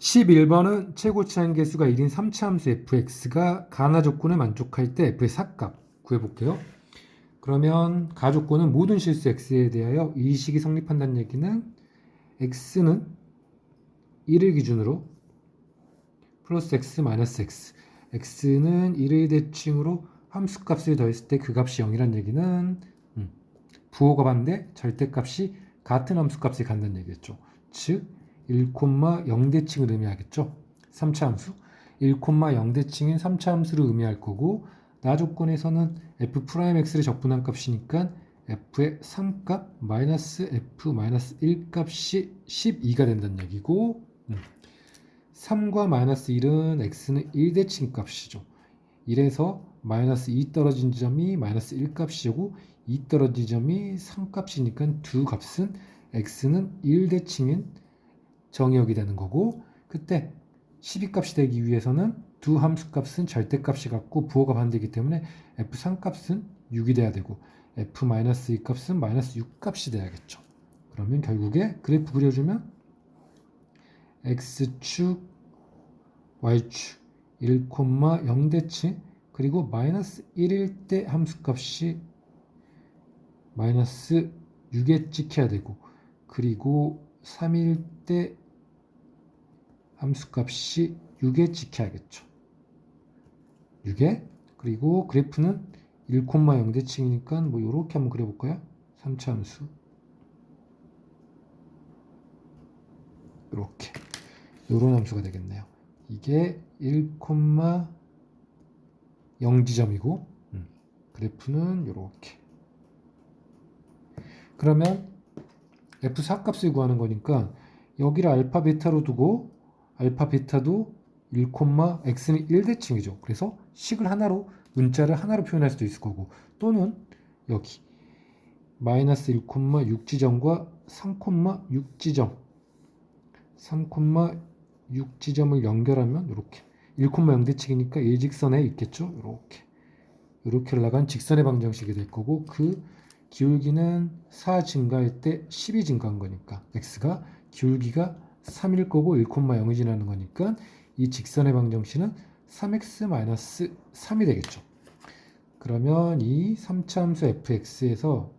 11번은 최고차항 개수가 1인 3차 함수 fx가 가나 조건을 만족할 때 f의 삭값 구해볼게요. 그러면 가 조건은 모든 실수 x에 대하여 이 식이 성립한다는 얘기는 x는 1을 기준으로 플러스 x 마이너스 x x는 1의 대칭으로 함수값을 더했을 때 그 값이 0이란 얘기는 음, 부호가 반대 절대값이 같은 함수값이 간다는 얘기겠죠. 즉 1,0대칭을 의미하겠죠. 3차 함수 1,0대칭인 3차 함수를 의미할 거고 나 조건에서는 f'x를 적분한 값이니까 f의 3값 마이너스 f 마이너스 1값이 12가 된다는 얘기고 음. 3과 마이너스 1은 x는 1대칭 값이죠. 1에서 마이너스 2 떨어진 지점이 마이너스 1 값이고 2 떨어진 지점이 3 값이니까 두 값은 x는 1대칭인 정의역이 되는 거고 그때 12값이 되기 위해서는 두 함수 값은 절대값이 같고 부호가 반대이기 때문에 f3 값은 6이 돼야 되고 f-2 값은 마이너스 6 값이 돼야겠죠. 그러면 결국에 그래프 그려주면 x축, y축 1,0대칭 그리고 마이너스 1일 때 함수값이 마이너스 6에 찍혀야 되고 그리고 3일 때 함수값이 6에 찍혀야겠죠. 6에 그리고 그래프는 1,0 대칭이니까 뭐 이렇게 한번 그려볼까요? 3차 함수 이렇게 이런 함수가 되겠네요. 이게 1,0 지점이고 음, 그래프는 이렇게 그러면 f4 값을 구하는 거니까 여기를 알파 베타로 두고 알파 베타도 1, x는 1대칭이죠. 그래서 식을 하나로 문자를 하나로 표현할 수도 있을 거고 또는 여기 마이너스 1,6지점과 3,6지점 3,6지점을 연결하면 이렇게 1,0대칭이니까 일직선에 있겠죠. 이렇게 이렇게 올라간 직선의 방정식이 될 거고 그 기울기는 4 증가할 때 10이 증가한 거니까 x가 기울기가 3일 거고 1,0이 지나는 거니까 이 직선의 방정식은 3x-3이 되겠죠. 그러면 이 3차 함수 fx에서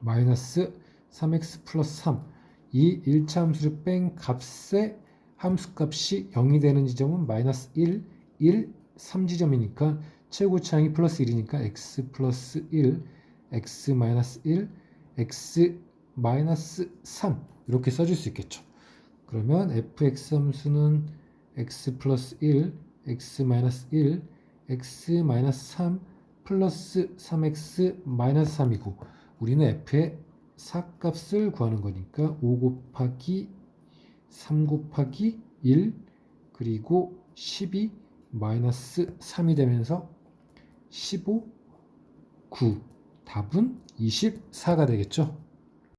마이너스 3x 플러스 3, 이 1차 함수를 뺀 값의 함수값이 0이 되는 지점은 마이너스 1, 1, 3지점이니까 최고차항이 플러스 1이니까 x 플러스 1, x 마이너스 1, x 마이너스 3 이렇게 써줄 수 있겠죠. 그러면 fx 함수는 x 플러스 1, x 마이너스 1, x 마이너스 3 플러스 3x 마이너스 3이고 우리는 f의 4값을 구하는 거니까 5 곱하기 3 곱하기 1 그리고 12 마이너스 3이 되면서 15, 9 답은 24가 되겠죠.